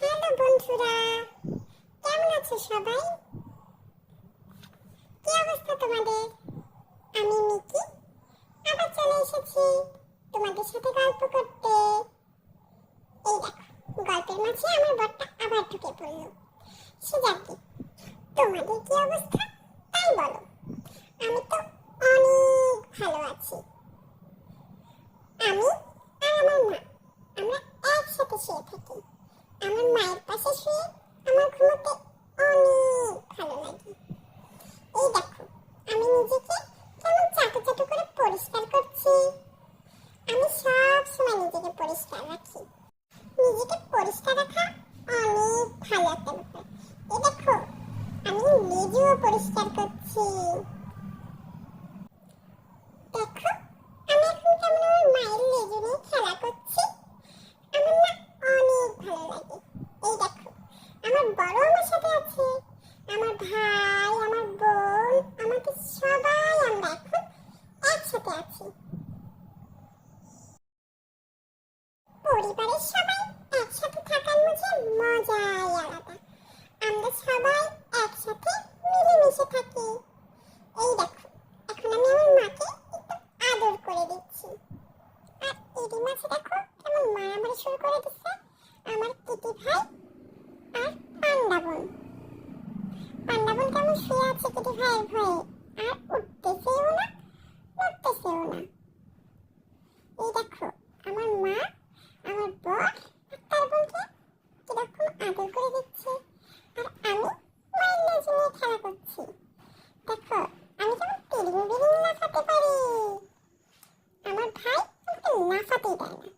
Hello বন্ধুরা, কেমন আছো সবাই? কি অবস্থা তোমাদের? আমি মিকি, আবার চলে এসেছি তোমাদের সাথে গল্প করতে। এই দেখো, গল্পের মাঝে আমার বরটা আবার ঢুকে পড়ল। সে যাকে তোমাদের কি অবস্থা? তাই বলো। আমি তো অনেক ভালো আছি। আমি আর আমার মা, আমরা একসাথে শুয়ে থাকি। আমার মায়ের পাশে শুয়ে আমার ঘুমোতে অনেক ভালো লাগে। এই দেখো, আমি নিজেকে কেমন চাটু চাটু করে পরিষ্কার করছি। আমি সব সময় নিজেকে পরিষ্কার রাখি। নিজেকে পরিষ্কার রাখা অনেক ভালো একটা ব্যাপার। এই দেখো, আমি নিজেও পরিষ্কার করছি দেখো আমি এখন কেমন আমার মায়ের লেজু নিয়ে খেলা করছি আমার না অনেক ভালো লাগে এই দেখো বড় আমার সাথে আছে। আমার ভাই, আমার বোন, আমাদের সবাই আমরা এখন একসাথে আছি। পরিবারের সবাই একসাথে থাকার মধ্যে মজাই আলাদা। আমরা সবাই একসাথে মিলেমিশে থাকি। এই দেখো, এখন আমি আমার মাকে একটু আদর করে দিচ্ছি। আর এরই মাঝে দেখো কেমন মারামারি শুরু করে দিচ্ছে। আমার কিটি ভাই পান্ডা বোন পান্ডা বোন কেমন শুয়ে আছে কিটি ভাইয়ের ভয়ে? আর উঠতেছেও না উঠতেছেও না। এই দেখো, আমার মা, আমার বর তার কীরকম আদর করে দিচ্ছে। আর আমি মায়ের নিয়ে খেলা করছি। দেখো, আমি কেমন তিরিং বিরিং লাফাতে পারি, আমার ভাই আমাকে লাফাতেই দেয় না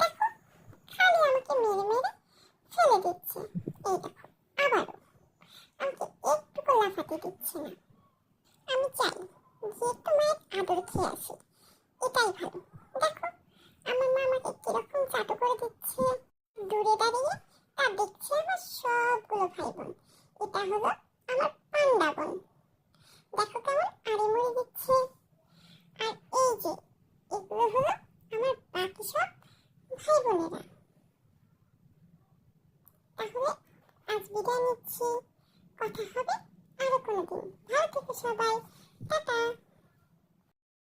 দেখো খালি আমাকে মেরে মেরে ফেলে দিচ্ছে এই দেখো আবারও আমাকে দিচ্ছে না আমি চাই যে একটু মায়ের আদর খেয়ে আসি। এটাই ভালো। দেখো, আমার মা আমাকে কীরকম চাটু করে দিচ্ছে। দূরে দাঁড়িয়ে তা দেখছে আমার সবগুলো ভাই বোন এটা হলো আমার পান্ডা বোন। দেখো কেমন মরে দিচ্ছে। আর এই যে, এগুলো হলো আমার বাকি সব ভাই বোনেরা তাহলে আজ বিদায় নিচ্ছি। কথা হবে কোনোদিন ভালো থেকো সবাই টাটা